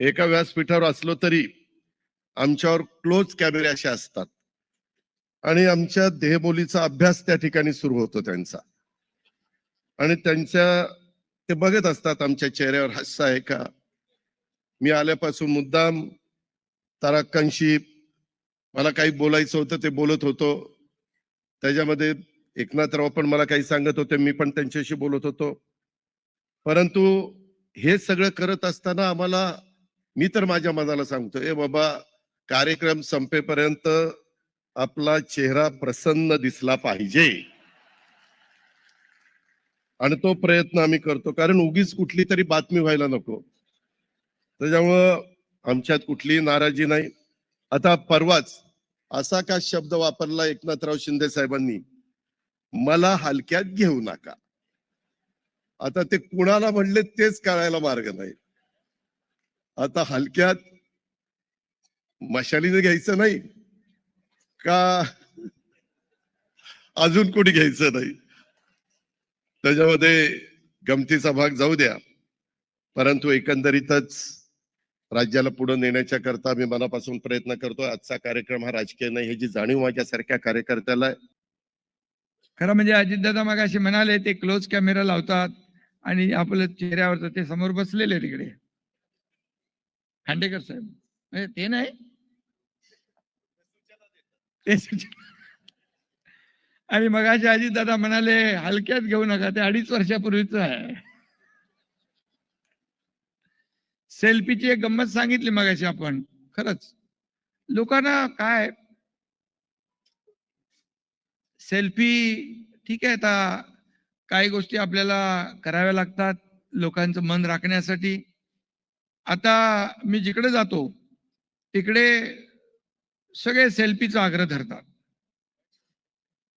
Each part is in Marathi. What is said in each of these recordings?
एका व्यासपीठावर असलो तरी आमच्यावर क्लोज कॅमेरे असे असतात. आणि आमच्या देहबोलीचा अभ्यास त्या ठिकाणी सुरू होतो त्यांचा. आणि त्यांच्या ते बघत असतात आमच्या चेहऱ्यावर हास्य आहे का? मी आल्यापासून मुद्दाम ताराक्कांशी मला काही बोलायचं होतं ते बोलत होतो. त्याच्यामध्ये एकनाथराव पण मला काही सांगत होते मी पण त्यांच्याशी बोलत होतो. परंतु हे सगळं करत असताना आम्हाला मी तर माझ्या मनाला सांगतो ए बाबा कार्यक्रम संपेपर्यंत आपला चेहरा प्रसन्न दिसला पाहिजे. आणि तो प्रयत्न आम्ही करतो. कारण उगीच कुठली तरी बातमी व्हायला नको. त्याच्यामुळं आमच्यात कुठलीही नाराजी नाही. आता परवाच असा का शब्द वापरला एकनाथराव शिंदे साहेबांनी? मला हलक्यात घेऊ नका. आता ते कुणाला म्हणले तेच कळायला मार्ग नाही. आता हलक्यात मशालीने घ्यायचं नाही का अजून कोणी घ्यायचं नाही? त्याच्यामध्ये गमतीचा भाग जाऊ द्या. परंतु एकंदरीतच राज्याला पुढे नेण्याच्या करता मी मनापासून प्रयत्न करतो आजचा कार्यक्रम हा राजकीय नाही ह्याची जाणीव माझ्यासारख्या कार्यकर्त्याला खरं म्हणजे अजितदादा मग असे म्हणाले ते क्लोज कॅमेरा लावतात आणि आपलं चेहऱ्यावर ते समोर बसलेले तिकडे. खांडेकर साहेब. म्हणजे ते नाही? ते आणि मग आजी दादा म्हणाले हलक्यात घेऊ नका ते अडीच वर्षापूर्वीच आहे. सेल्फीची एक गंमत सांगितली मगाशी आपण. खरंच. लोकांना काय? सेल्फी ठीक आहे आता काही गोष्टी आपल्याला कराव्या लागतात लोकांचं मन राखण्यासाठी. आता मी जिकडे जातो तिकडे सगळे सेल्फीचा आग्रह धरतात.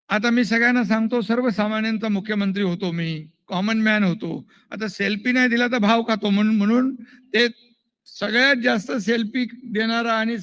आता मी सगळ्यांना सांगतो सर्वसामान्यांचा मुख्यमंत्री होतो मी कॉमन मॅन होतो. आता सेल्फी नाही दिला तर भाव खातो म्हणून म्हणून ते सगळ्यात जास्त सेल्फी देणारा आणि